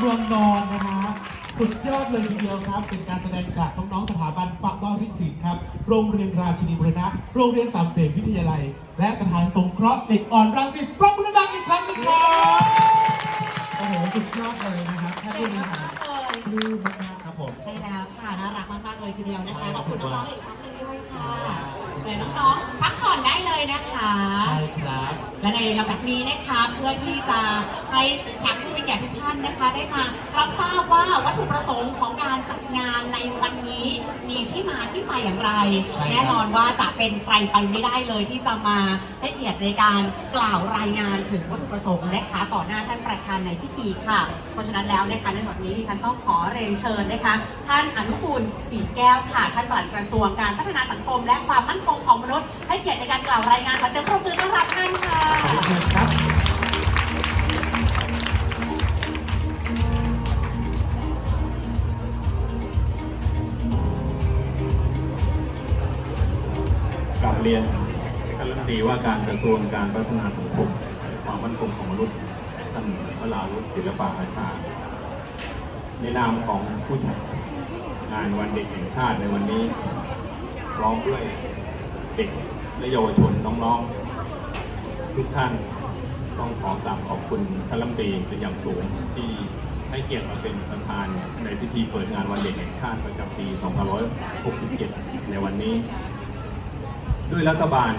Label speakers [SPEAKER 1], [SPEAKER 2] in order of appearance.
[SPEAKER 1] เกิดเมื
[SPEAKER 2] องนอนนะฮะสุดยอดเลยทีเดียวครับ เป็นการแสดงจากน้องๆสถาบันปักบ้าวิศิลป์ครับ โรงเรียนราชินีบุรณะ โรงเรียนสามเสนวิทยาลัย และสถานสงเคราะห์เด็กอ่อนรังสิตปรบมือดังอีกครั้งหนึงครับโอ้โหสุดยอดเลยนะครับแค่
[SPEAKER 3] เก่
[SPEAKER 2] นี้
[SPEAKER 3] ง
[SPEAKER 2] นะค
[SPEAKER 3] มา
[SPEAKER 2] รับ
[SPEAKER 3] กๆเลย
[SPEAKER 2] ปลื้มมากๆครับผม
[SPEAKER 3] ใช่แล้วค่ะน่ารักมากๆเลยทีเดียวนะคะ
[SPEAKER 2] ใช่
[SPEAKER 3] ขอบคุณ
[SPEAKER 2] ครับ
[SPEAKER 3] น้องๆอีกครั้งหนึงด้วยค่ะ เดี๋ยวน้องๆพักผ่อนได้เลยนะคะ
[SPEAKER 2] ใช่ครับ
[SPEAKER 3] และในลำดับนี้นะคะเพื่อที่จะให้แขกผู้มีเกียรติทุกท่านนะคะ ได้มารับทราบว่าวัตถุประสงค์ของการจัดงานในวันนี้มีที่มาที่ไปอย่างไร
[SPEAKER 2] ใช่ครับ
[SPEAKER 3] แน่นอนว่าจะเป็นใครไปไม่ได้เลยที่จะมาให้เกียรติในการกล่าวรายงานถึงวัตถุประสงค์นะคะ ต่อหน้าท่านประธานในพิธีค่ะ เพราะฉะนั้นแล้วนะคะในวันนี้ดิฉันต้องขอเรียนเชิญนะคะ ท่านอนุกูลปีแก้วค่ะท่านปลัดกระทรวงการพัฒนาสังคม และความมั่นคงของมนุษย์ ให้เกียรติในการกล่าวรายงานขอเสียงปรบมือต้อนรับท่านค่ะ
[SPEAKER 2] ครับ
[SPEAKER 4] กลับเรียนท่านรัฐมนตรีว่าการกระทรวงการพัฒนาสังคมความมั่นคงของมนุษย์ท่านวราวุฒิศิลปะอาชา ในนามของผู้จัดงานวันเด็กแห่งชาติในวันนี้พร้อมด้วย เด็กและเยาวชนน้องๆ ทุกท่านต้องขอกราบขอบคุณท่านรัฐมนตรีเป็นอย่างสูงที่ให้เกียรติมาเป็นประธานในพิธีเปิดงานวันเด็กแห่งชาติประจำปี 2567 ในวันนี้ ด้วยรัฐบาล